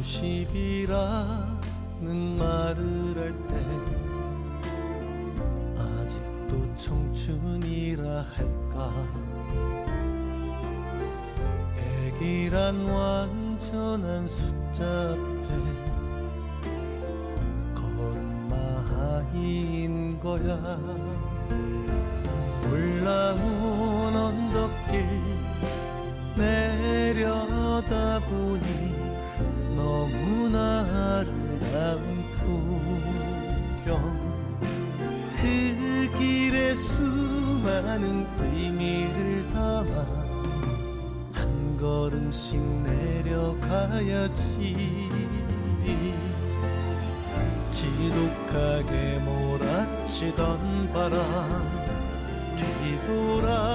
50이라는 말을 할 때 아직도 청춘이라 할까? 백이란 완전한 숫자 앞에 걸음마인 거야. 올라온 언덕길 내려다보니 풍경 그 길에 수많은 의미를 담아 한 걸음씩 내려가야지. 지독하게 몰아치던 바람 뒤돌아